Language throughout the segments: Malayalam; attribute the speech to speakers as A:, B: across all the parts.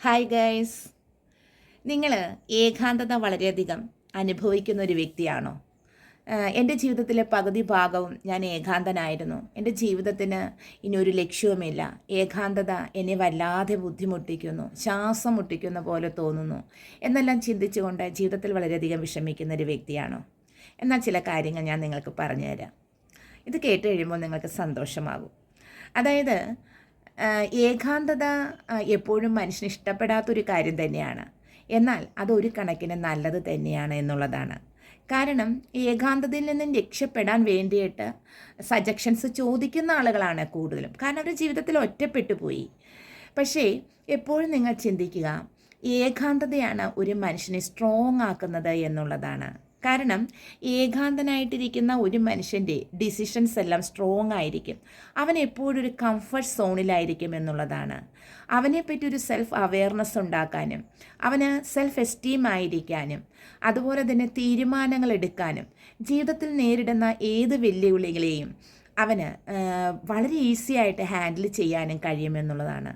A: ഹായ് ഗൈസ് നിങ്ങൾ ഏകാന്തത വളരെയധികം അനുഭവിക്കുന്ന ഒരു വ്യക്തിയാണോ എന്റെ ജീവിതത്തിലെ പകുതി ഭാഗവും ഞാൻ ഏകാന്തനായിരുന്നു. എന്റെ ജീവിതത്തിന് ഇനി ഒരു ലക്ഷ്യവുമില്ല. ഏകാന്തത എന്നെ വല്ലാതെ ബുദ്ധിമുട്ടിക്കുന്നു ശ്വാസം മുട്ടിക്കുന്ന പോലെ തോന്നുന്നു. എന്നെല്ലാം ചിന്തിച്ചുകൊണ്ട് ജീവിതത്തിൽ വളരെയധികം വിഷമിക്കുന്ന ഒരു വ്യക്തിയാണോ? എന്നാൽ ചില കാര്യങ്ങൾ ഞാൻ നിങ്ങൾക്ക് പറഞ്ഞു തരാം ഇത് കേട്ട് കഴിയുമ്പോൾ നിങ്ങൾക്ക് സന്തോഷമാകും. അതായത് ഏകാന്തത എപ്പോഴും മനുഷ്യന് ഇഷ്ടപ്പെടാത്തൊരു കാര്യം തന്നെയാണ്. എന്നാൽ അതൊരു കണക്കിന് നല്ലത് തന്നെയാണ് എന്നുള്ളതാണ്. കാരണം ഏകാന്തതയിൽ നിന്നും രക്ഷപ്പെടാൻ വേണ്ടിയിട്ട് സജഷൻസ് ചോദിക്കുന്ന ആളുകളാണ് കൂടുതലും. കാരണം അവർ ജീവിതത്തിൽ ഒറ്റപ്പെട്ടു പോയി. പക്ഷേ എപ്പോഴും നിങ്ങൾ ചിന്തിക്കുക ഏകാന്തതയാണ് ഒരു മനുഷ്യനെ സ്ട്രോങ് ആക്കുന്നത് എന്നുള്ളതാണ്. കാരണം ഏകാന്തനായിട്ടിരിക്കുന്ന ഒരു മനുഷ്യന്റെ ഡിസിഷൻസ് എല്ലാം സ്ട്രോങ് ആയിരിക്കും. അവൻ എപ്പോഴും ഒരു കംഫർട്ട് സോണിലായിരിക്കും എന്നുള്ളതാണ്. അവനെപ്പറ്റി ഒരു സെൽഫ് അവെയർനെസ് ഉണ്ടാക്കാനും അവന് സെൽഫ് എസ്റ്റീം ആയിരിക്കാനും അതുപോലെ തന്നെ തീരുമാനങ്ങൾ എടുക്കാനും ജീവിതത്തിൽ നേരിടുന്ന ഏത് വെല്ലുവിളികളെയും അവന് വളരെ ഈസി ആയിട്ട് ഹാൻഡിൽ ചെയ്യാനും കഴിയുമെന്നുള്ളതാണ്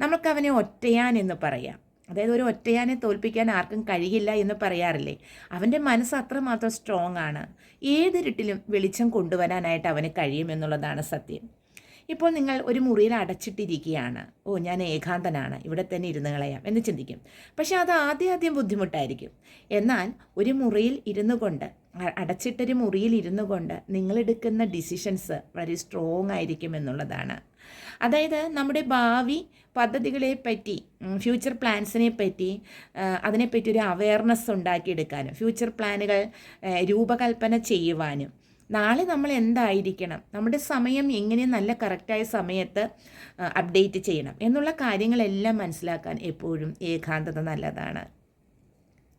A: നമുക്ക് അവനെ ഒറ്റയാൻ എന്ന് പറയാം. അതായത് ഒരു ഒറ്റയാനെ തോൽപ്പിക്കാൻ ആർക്കും കഴിയില്ല എന്ന് പറയാറില്ലേ? അവന്റെ മനസ്സ് അത്രമാത്രം സ്ട്രോങ് ആണ്. ഏതിരുട്ടിലും വെളിച്ചം കൊണ്ടുവരാനായിട്ട് അവന് കഴിയുമെന്നുള്ളതാണ് സത്യം. ഇപ്പോൾ നിങ്ങൾ ഒരു മുറിയിൽ അടച്ചിട്ടിരിക്കുകയാണ്. ഓ ഞാൻ ഏകാന്തനാണ്. ഇവിടെ തന്നെ ഇരുന്ന് കളയാം എന്ന് ചിന്തിക്കും. പക്ഷേ അത് ആദ്യം ആദ്യം ബുദ്ധിമുട്ടായിരിക്കും. എന്നാൽ ഒരു മുറിയിൽ ഇരുന്നു കൊണ്ട് അടച്ചിട്ടൊരു മുറിയിൽ ഇരുന്നു കൊണ്ട് നിങ്ങളെടുക്കുന്ന ഡിസിഷൻസ് വളരെ സ്ട്രോങ് ആയിരിക്കും എന്നുള്ളതാണ്. അതായത് നമ്മുടെ ഭാവി പദ്ധതികളെ പറ്റി ഫ്യൂച്ചർ പ്ലാൻസിനെ പറ്റി അതിനെപ്പറ്റി ഒരു അവയർനെസ് ഉണ്ടാക്കിയെടുക്കാനും ഫ്യൂച്ചർ പ്ലാനുകൾ രൂപകൽപ്പന ചെയ്യുവാനും നാളെ നമ്മൾ എന്തായിരിക്കണം? നമ്മുടെ സമയം എങ്ങനെ നല്ല കറക്റ്റായ സമയത്ത് അപ്ഡേറ്റ് ചെയ്യണം? എന്നുള്ള കാര്യങ്ങളെല്ലാം മനസ്സിലാക്കാൻ എപ്പോഴും ഏകാന്തത നല്ലതാണ്.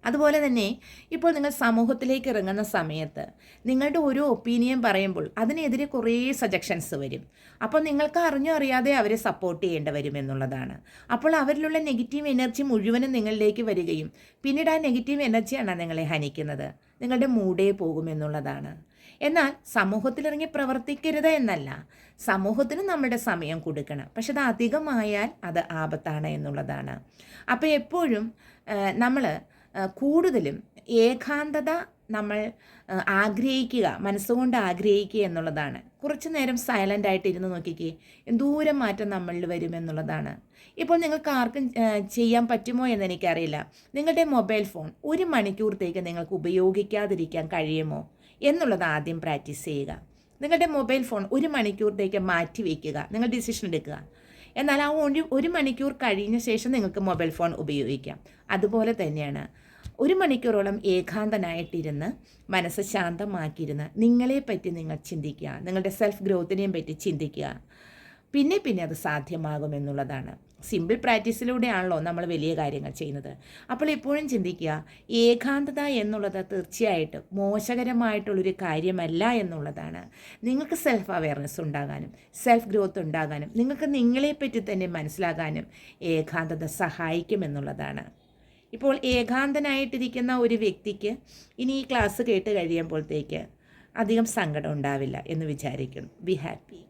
A: അതുപോലെ തന്നെ ഇപ്പോൾ നിങ്ങൾ സമൂഹത്തിലേക്ക് ഇറങ്ങുന്ന സമയത്ത് നിങ്ങളുടെ ഒരു ഒപ്പീനിയൻ പറയുമ്പോൾ അതിനെതിരെ കുറേ സജഷൻസ് വരും. അപ്പോൾ നിങ്ങൾക്ക് അറിഞ്ഞോ അറിയാതെ അവരെ സപ്പോർട്ട് ചെയ്യേണ്ടി വരും എന്നുള്ളതാണ്. അപ്പോൾ അവരിലുള്ള നെഗറ്റീവ് എനർജി മുഴുവനും നിങ്ങളിലേക്ക് വരികയും പിന്നീട് ആ നെഗറ്റീവ് എനർജിയാണ് നിങ്ങളെ ഹനിക്കുന്നത്. നിങ്ങളുടെ മൂടേ പോകുമെന്നുള്ളതാണ് എന്നാൽ സമൂഹത്തിലിറങ്ങി പ്രവർത്തിക്കരുത് എന്നല്ല സമൂഹത്തിന് നമ്മുടെ സമയം കൊടുക്കണം. പക്ഷെ അത് അധികമായാൽ അത് ആപത്താണ് എന്നുള്ളതാണ്. അപ്പോൾ എപ്പോഴും നമ്മൾ കൂടുതലും ഏകാന്തത നമ്മൾ ആഗ്രഹിക്കുക മനസ്സുകൊണ്ട് ആഗ്രഹിക്കുക എന്നുള്ളതാണ്. കുറച്ചു നേരം സൈലന്റ് ആയിട്ട് ഇരുന്ന് നോക്കിക്കേ എന്തോരം മാറ്റം നമ്മളിൽ വരുമെന്നുള്ളതാണ് ഇപ്പോൾ നിങ്ങൾക്ക് ആർക്കും ചെയ്യാൻ പറ്റുമോ എന്ന് എനിക്കറിയില്ല. നിങ്ങളുടെ മൊബൈൽ ഫോൺ ഒരു മണിക്കൂറത്തേക്ക് നിങ്ങൾക്ക് ഉപയോഗിക്കാതിരിക്കാൻ കഴിയുമോ എന്നുള്ളത് ആദ്യം പ്രാക്ടീസ് ചെയ്യുക. നിങ്ങളുടെ മൊബൈൽ ഫോൺ ഒരു മണിക്കൂറത്തേക്ക് മാറ്റി വയ്ക്കുക നിങ്ങൾ ഡിസിഷൻ എടുക്കുക. എന്നാൽ ആ ഒരു ഒരു മണിക്കൂർ കഴിഞ്ഞ ശേഷം നിങ്ങൾക്ക് മൊബൈൽ ഫോൺ ഉപയോഗിക്കാം. അതുപോലെ തന്നെയാണ് ഒരു മണിക്കൂറോളം ഏകാന്തനായിട്ടിരുന്ന് മനസ്സ് ശാന്തമാക്കിയിരുന്ന് നിങ്ങളെപ്പറ്റി നിങ്ങൾ ചിന്തിക്കുക നിങ്ങളുടെ സെൽഫ് ഗ്രോത്തിനെയും പറ്റി ചിന്തിക്കുക. പിന്നെ പിന്നെ അത് സാധ്യമാകുമെന്നുള്ളതാണ് സിമ്പിൾ പ്രാക്ടീസിലൂടെയാണല്ലോ നമ്മൾ വലിയ കാര്യങ്ങൾ ചെയ്യുന്നത്. അപ്പോൾ എപ്പോഴും ചിന്തിക്കുക ഏകാന്തത എന്നുള്ളത് തീർച്ചയായിട്ടും മോശകരമായിട്ടുള്ളൊരു കാര്യമല്ല എന്നുള്ളതാണ്. നിങ്ങൾക്ക് സെൽഫ് അവയർനെസ് ഉണ്ടാകാനും സെൽഫ് ഗ്രോത്ത് ഉണ്ടാകാനും നിങ്ങൾക്ക് നിങ്ങളെപ്പറ്റി തന്നെ മനസ്സിലാകാനും ഏകാന്തത സഹായിക്കുമെന്നുള്ളതാണ് ഇപ്പോൾ ഏകാന്തനായിട്ടിരിക്കുന്ന ഒരു വ്യക്തിക്ക് ഇനി ഈ ക്ലാസ് കേട്ട് കഴിയുമ്പോഴത്തേക്ക് അധികം സങ്കടം ഉണ്ടാവില്ല എന്ന് വിചാരിക്കുന്നു. Be happy